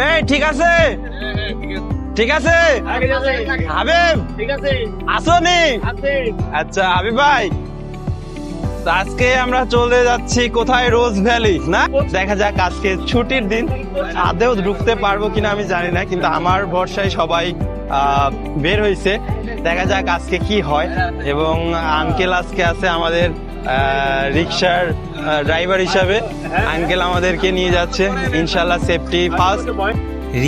এই, ঠিক আছে? ঠিক আছে? হাবিব আসো নি আচ্ছা হাবিব ভাই আজকে আমরা চলে যাচ্ছি কোথায়? রোজ ভ্যালি, না? দেখা যাক আজকে ছুটির দিন আদেও ঢুকতে পারব কিনা আমি জানি না, কিন্তু আমার ভরসায় সবাই বের হয়েছে দেখা যাক আজকে কি হয়। এবং আঙ্কেল আজকে আছে আমাদের রিক্সার ড্রাইভার হিসাবে আঙ্কেল আমাদেরকে নিয়ে যাচ্ছে। ইনশাল্লাহ সেফটি ফার্স্ট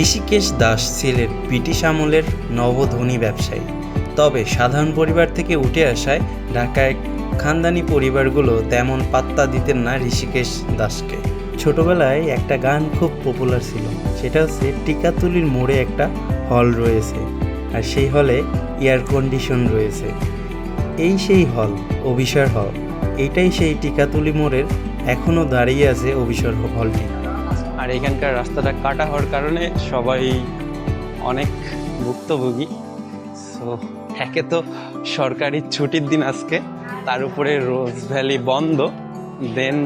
ঋষিকেশ দাস ছিলেন ব্রিটিশ আমলের নবধনী ব্যবসায়ী। তবে সাধারণ পরিবার থেকে উঠে আসায় ঢাকায় খানদানি পরিবারগুলো তেমন পাত্তা দিতেন না ঋষিকেশ দাসকে। ছোটবেলায় একটা গান খুব পপুলার ছিল, সেটা হচ্ছে টিকাতুলির মোড়ে একটা হল রয়েছে, আর সেই হলে এয়ার কন্ডিশন রয়েছে। এই সেই হল অভিসার হল এইটাই সেই টিকাতুলি মোড়ের এখনও দাঁড়িয়ে আছে অভিসার হলটি। আর এখানকার রাস্তাটা কাটা হওয়ার কারণে সবাই অনেক ভুক্তভোগী। সো একে তো সরকারি ছুটির দিন আজকে, তার উপরে রোজ ভ্যালি বন্ধ। দেন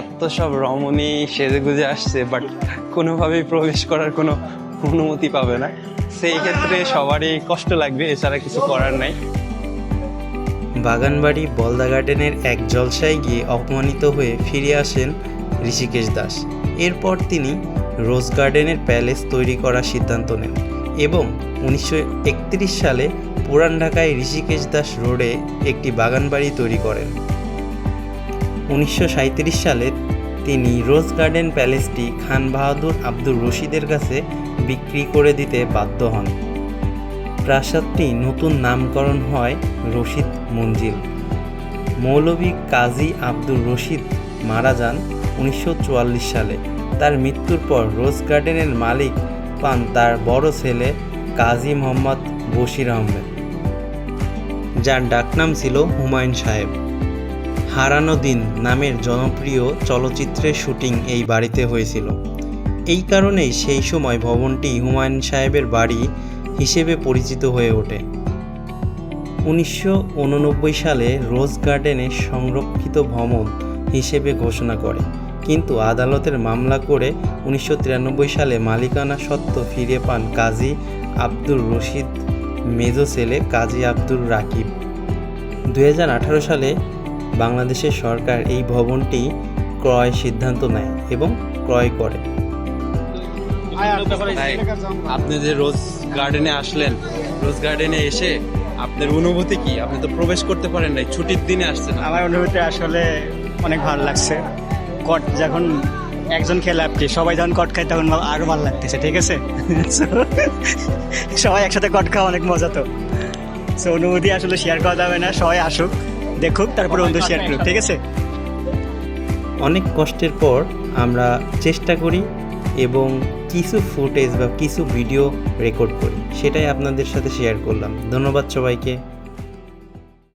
এত সব রমণী সেজে গুজে আসছে বাট কোনোভাবেই প্রবেশ করার কোনো অনুমতি পাবে না। সেই ক্ষেত্রে সবারই কষ্ট লাগবে, এছাড়া কিছু করার নাই। বাগানবাড়ি বলদা গার্ডেনের এক জলসায় গিয়ে অপমানিত হয়ে ফিরে আসেন ঋষিকেশ দাস। এরপর তিনি রোজ গার্ডেনের প্যালেস তৈরি করার সিদ্ধান্ত নেন এবং উনিশশো একত্রিশ সালে পুরান ঢাকায় ঋষিকেশ দাস রোডে একটি বাগানবাড়ি তৈরি করেন। উনিশশো সাঁইত্রিশ সালে তিনি রোজ গার্ডেন প্যালেসটি খান বাহাদুর আব্দুর রশিদের কাছে বিক্রি করে দিতে বাধ্য হন। প্রাসাদটি নতুন নামকরণ হয় রশিদ মঞ্জিল। মৌলভী কাজী আব্দুর রশিদ মারা যান উনিশশো চুয়াল্লিশ সালে। তার মৃত্যুর পর রোজ গার্ডেনের মালিক পান তার বড় ছেলে কাজী মোহাম্মদ বশির আহমেদ, যার ডাকনাম ছিল হুমায়ুন সাহেব। হারানো দিন নামের জনপ্রিয় চলচ্চিত্রের শুটিং এই বাড়িতে হয়েছিল। এই কারণেই সেই সময় ভবনটি হুমায়ুন সাহেবের বাড়ি হিসেবে পরিচিত হয়ে ওঠে। উনিশশো উননব্বই সালে রোজ গার্ডেনে সংরক্ষিত ভবন হিসেবে ঘোষণা করে। কিন্তু আদালতের মামলা করে উনিশশো তিরানব্বই সালে মালিকানা সত্ত্ব ফিরে পান কাজী আব্দুর রশিদ মেজো ছেলে কাজী আব্দুর রাকিব। দু হাজার আঠারো সালে বাংলাদেশের সরকার এই ভবনটি ক্রয় সিদ্ধান্ত নেয় এবং ক্রয় করে। আপনি যে রোজ গার্ডেনে আসলেন রোজ গার্ডেনে এসে আপনার অনুভূতি কি? আপনি তো প্রবেশ করতে পারেন নাই ছুটির দিনে আসছেন আমার অনুভূতি আসলে অনেক ভালো লাগছে। কট যখন একজন খেলে আপনি সবাই যখন কট খায় তখন আরও ভালো লাগতেছে ঠিক আছে? সবাই একসাথে কট খাওয়া অনেক মজা তো। সো অনুভূতি আসলে শেয়ার করা যাবে না সবাই আসুক দেখুক তারপরে বন্ধু শেয়ার করুক ঠিক আছে? অনেক কষ্টের পর আমরা চেষ্টা করি এবং কিছু ফুটেজ বা কিছু ভিডিও রেকর্ড করি। সেটাই আপনাদের সাথে শেয়ার করলাম। ধন্যবাদ সবাইকে।